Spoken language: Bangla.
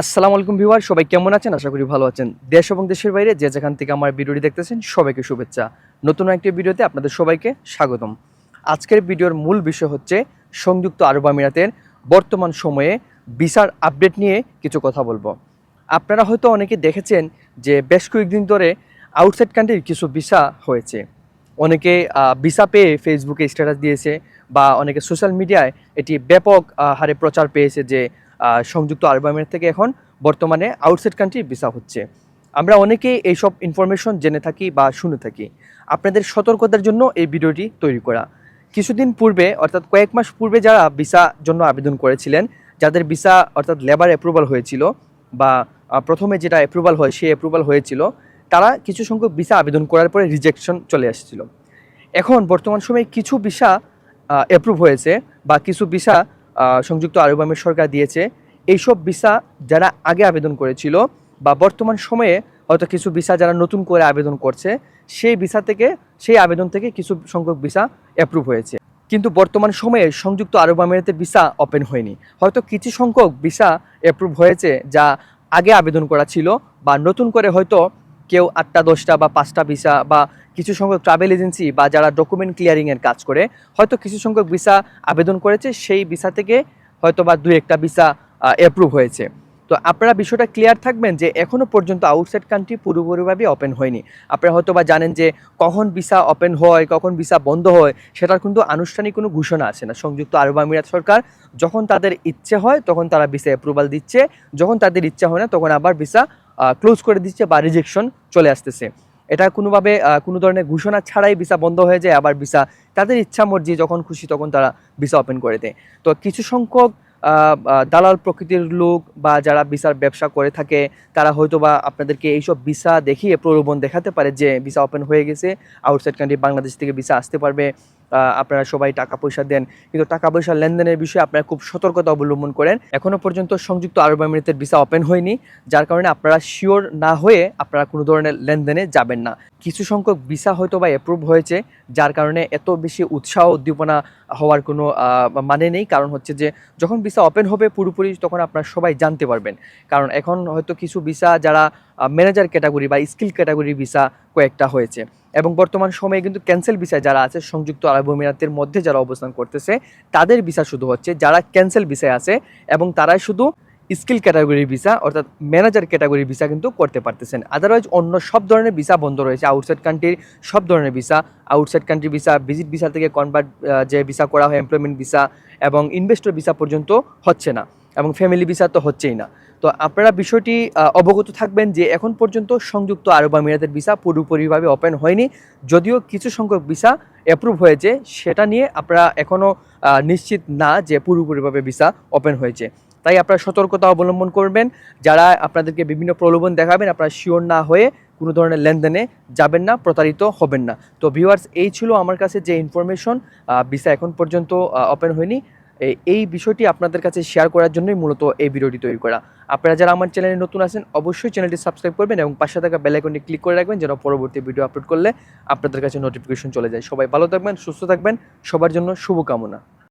আসসালামু আলাইকুম ভিউয়ার, সবাই কেমন আছেন? আশা করি ভালো আছেন। দেশ এবং দেশের বাইরে যে যেখান থেকে আমার ভিডিওটি দেখতেছেন, সবাইকে শুভেচ্ছা। নতুন একটি ভিডিওতে আপনাদের সবাইকে স্বাগতম। আজকের ভিডিওর মূল বিষয় হচ্ছে সংযুক্ত আরব আমিরাতের বর্তমান সময়ে ভিসার আপডেট নিয়ে কিছু কথা বলব। আপনারা হয়তো অনেকে দেখেছেন যে বেশ কয়েকদিন ধরে আউটসাইড কান্ট্রির কিছু ভিসা হয়েছে। অনেকে ভিসা পেয়ে ফেসবুকে স্ট্যাটাস দিয়েছে বা অনেকে সোশ্যাল মিডিয়ায় এটি ব্যাপক হারে প্রচার পেয়েছে যে সংযুক্ত আরব আমিরাত থেকে এখন বর্তমানে আউটসাইড কান্ট্রি ভিসা হচ্ছে। আমরা অনেকে এইসব ইনফরমেশন জেনে থাকি বা শুনে থাকি। আপনাদের সতর্কতার জন্য এই ভিডিওটি তৈরি করা। কিছুদিন পূর্বে, অর্থাৎ কয়েক মাস পূর্বে যারা ভিসা জন্য আবেদন করেছিলেন, যাদের ভিসা অর্থাৎ লেবার অ্যাপ্রুভাল হয়েছিল বা প্রথমে যেটা অ্যাপ্রুভাল হয়, সেই অ্যাপ্রুভাল হয়েছিল, তারা কিছু সংখ্যক ভিসা আবেদন করার পরে রিজেকশন চলে আসছিল। এখন বর্তমান সময়ে কিছু ভিসা অ্যাপ্রুভ হয়েছে বা কিছু ভিসা সংযুক্ত আরব আমির সরকার দিয়েছে। এইসব ভিসা যারা আগে আবেদন করেছিল বা বর্তমান সময়ে হয়তো কিছু ভিসা যারা নতুন করে আবেদন করছে, সেই ভিসা থেকে, সেই আবেদন থেকে কিছু সংখ্যক ভিসা অ্যাপ্রুভ হয়েছে। কিন্তু বর্তমান সময়ে সংযুক্ত আরব আমিরাতের ভিসা ওপেন হয়নি। হয়তো কিছু সংখ্যক ভিসা অ্যাপ্রুভ হয়েছে যা আগে আবেদন করা ছিল বা নতুন করে হয়তো কেউ আটটা, দশটা বা পাঁচটা ভিসা বা কিছু সংখ্যক ট্রাভেল এজেন্সি বা যারা ডকুমেন্ট ক্লিয়ারিংয়ের কাজ করে, হয়তো কিছু সংখ্যক ভিসা আবেদন করেছে, সেই ভিসা থেকে হয়তো বা দুই একটা ভিসা অ্যাপ্রুভ হয়েছে। তো আপনারা বিষয়টা ক্লিয়ার থাকবেন যে এখনও পর্যন্ত আউটসাইড কান্ট্রি পুরোপুরিভাবে ওপেন হয়নি। আপনারা হয়তো বা জানেন যে কখন ভিসা ওপেন হয়, কখন ভিসা বন্ধ হয়, সেটার কিন্তু আনুষ্ঠানিক কোনো ঘোষণা আছে না। সংযুক্ত আরব আমিরাত সরকার যখন তাদের ইচ্ছে হয়, তখন তারা ভিসা অ্যাপ্রুভাল দিচ্ছে। যখন তাদের ইচ্ছা হয় না, তখন আবার ভিসা ক্লোজ করে দিচ্ছে বা রিজেকশন চলে আসতেছে। এটা কোনোভাবে কোনো ধরনের ঘোষণা ছাড়াই ভিসা বন্ধ হয়ে যায়, আবার ভিসা তাদের ইচ্ছা মর্জি যখন খুশি তখন তারা ভিসা ওপেন করে দেয়। তো কিছু সংখ্যক দালাল প্রকৃতির লোক বা যারা ভিসার ব্যবসা করে থাকে, তারা হয়তো বা আপনাদেরকে এইসব ভিসা দেখিয়ে প্রলোভন দেখাতে পারে যে ভিসা ওপেন হয়ে গেছে আউটসাইড কান্ট্রি বাংলাদেশ থেকে ভিসা আসতে পারবে। আপনারা সবাই টাকা পয়সা দেন। কিন্তু টাকা পয়সা লেনদেনের বিষয়ে আপনারা খুব সতর্কতা অবলম্বন করেন। এখনও পর্যন্ত সংযুক্ত আরব আমিরাতের ভিসা ওপেন হয়নি, যার কারণে আপনারা শিওর না হয়ে আপনারা কোনো ধরনের লেনদেনে যাবেন না। কিছু সংখ্যক ভিসা হয়তো বা অ্যাপ্রুভ হয়েছে, যার কারণে এত বেশি উৎসাহ, উদ্দীপনা হওয়ার কোনো মানে নেই। কারণ হচ্ছে যে, যখন ভিসা ওপেন হবে পুরোপুরি তখন আপনারা সবাই জানতে পারবেন। কারণ এখন হয়তো কিছু ভিসা যারা ম্যানেজার ক্যাটাগরি বা স্কিল ক্যাটাগরি ভিসা কয়েকটা হয়েছে। এবং বর্তমান সময়ে কিন্তু ক্যান্সেল ভিসা যারা আছে, সংযুক্ত আরব আমিরাতের মধ্যে যারা অবস্থান করতেছে, তাদের ভিসা শুধু হচ্ছে যারা ক্যান্সেল ভিসায় আছে এবং তারাই শুধু স্কিল ক্যাটাগরির ভিসা অর্থাৎ ম্যানেজার ক্যাটাগরির ভিসা কিন্তু করতে পারতেছেন। আদারওয়াইজ অন্য সব ধরনের ভিসা বন্ধ রয়েছে। আউটসাইড কান্ট্রির সব ধরনের visa outside country visa visit visa থেকে কনভার্ট যে ভিসা করা হয় এমপ্লয়মেন্ট ভিসা এবং ইনভেস্টর ভিসা পর্যন্ত হচ্ছে না। এবং ফ্যামিলি ভিসা তো হচ্ছেই না। তো আপনারা বিষয়টি অবগত থাকবেন যে এখন পর্যন্ত সংযুক্ত আরব আমিরাতের ভিসা পুরোপুরিভাবে ওপেন হয়নি। যদিও কিছু সংখ্যক ভিসা অ্যাপ্রুভ হয়েছে, সেটা নিয়ে আপনারা এখনও নিশ্চিত না যে পুরোপুরিভাবে ভিসা ওপেন হয়েছে। তাই আপনারা সতর্কতা অবলম্বন করবেন। যারা আপনাদেরকে বিভিন্ন প্রলোভন দেখাবেন, আপনারা শিওর না হয়ে কোনো ধরনের লেনদেনে যাবেন না, প্রতারিত হবেন না। তো ভিউয়ার্স এই ছিল আমার কাছে যে ইনফরমেশন ভিসা এখন পর্যন্ত ওপেন হয়নি। এই- বিষয়টি আপনাদের কাছে শেয়ার করার জন্যই মূলত এই ভিডিওটি তৈরি করা। আপনারা যারা আমার চ্যানেলে নতুন আছেন, অবশ্যই চ্যানেলটি সাবস্ক্রাইব করবেন এবং পাশে থাকা বেলাইকনটি ক্লিক করে রাখবেন যেন পরবর্তী ভিডিও আপলোড করলে আপনাদের কাছে নোটিফিকেশন চলে যায়। সবাই ভালো থাকবেন, সুস্থ থাকবেন, সবার জন্য শুভকামনা।